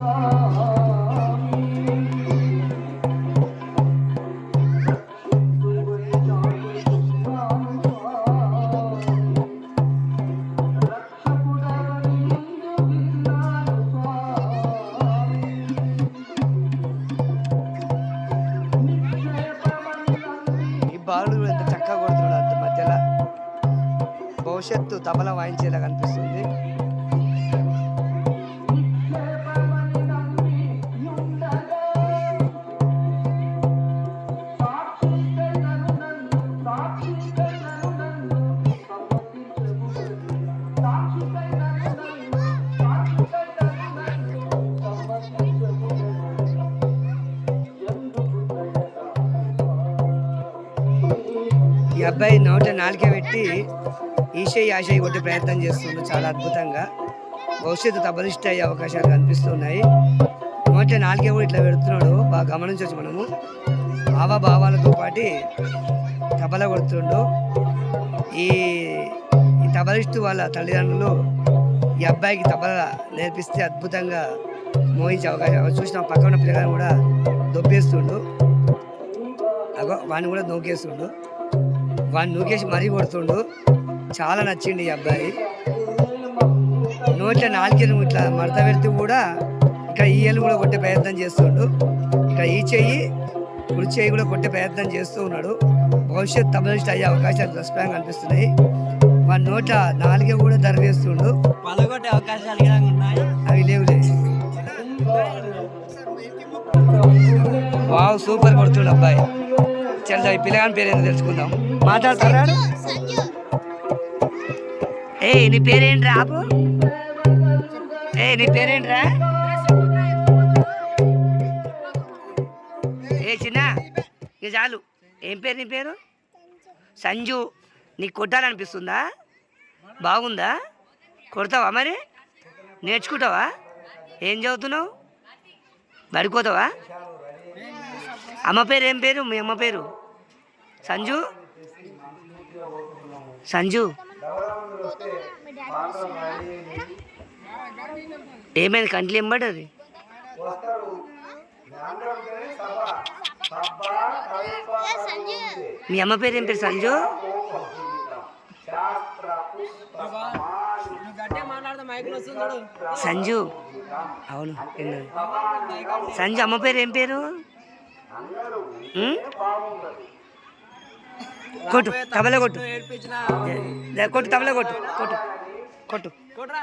ఈ బాలుడు కూడా ఎంత చక్కగా కొడుతున్నాడు అంత మధ్యలో. భవిష్యత్తు తబలా వాయించేలా కనిపిస్తుంది ఈ అబ్బాయి నోట నాలుక పెట్టి ఈషయ్ ఆశయ్ కొట్టే ప్రయత్నం చేస్తున్నాడు చాలా అద్భుతంగా. భవిష్యత్తు తబలిష్ట అయ్యే అవకాశాలు కనిపిస్తున్నాయి. నోట నాలుకే కూడా ఇట్లా పెడుతున్నాడు. బాగా గమనించవచ్చు మనము. భావాలతో పాటి తబల కొడుతుండు. ఈ ఈ తబలిస్ట్ వాళ్ళ తల్లిదండ్రులు ఈ అబ్బాయికి తబల నేర్పిస్తే అద్భుతంగా మోహించే అవకాశం చూసిన పక్కన ఉన్న పిల్లగాడు కూడా దొబ్బేస్తుండు. అగో వాడిని కూడా నోకేస్తుండు వాడిని నూకేసి మరీ కొడుతుండు. చాలా నచ్చిండు ఈ అబ్బాయి. నోట్ల నాలుగేళ్ళు ఇట్లా మడత పెడితే కూడా ఇక్కడ ఈ ఏళ్ళు కూడా కొట్టే ప్రయత్నం చేస్తుండు. ఇక్కడ ఈ చెయ్యి కుడి చెయ్యి కూడా కొట్టే ప్రయత్నం చేస్తూ ఉన్నాడు. భవిష్యత్ తబలిస్ట్ అయ్యే అవకాశాలు స్పష్టంగా కనిపిస్తున్నాయి. వాడి నోట్ల నాలుగే కూడా ధరవేస్తుండు పలగొట్టే అవకాశాలు ఉన్నాయి? అవి లేవులే వావ్ సూపర్ కొడుతుండు అబ్బాయి. చల్ ఈ పిల్లగాని పేరు తెలుసుకుందాం. మాట్లాడుతున్నాడు ఏ నీ పేరేంటి రాబు ఏ నీ పేరేంట్రా? ఏ చిన్న ఇక చాలు. ఏం పేరు నీ పేరు? సంజు. నీకు కొట్టాలనిపిస్తుందా? బాగుందా? కొడతావా మరి? నేర్చుకుంటావా? ఏం చదువుతున్నావు? పడిపోతావా? అమ్మ పేరు ఏం పేరు? మీ అమ్మ పేరు? సంజు? సంజు? ఏమైంది? కంట్లు అది మీ అమ్మ పేరు ఏం పేరు సంజు? సంజు. అవును సంజు అమ్మ పేరు ఏం పేరు? కొట్టు తబల కొట్టు. కొట్టు తబల కొట్టు కొట్టు కొట్టు. కొట్రా.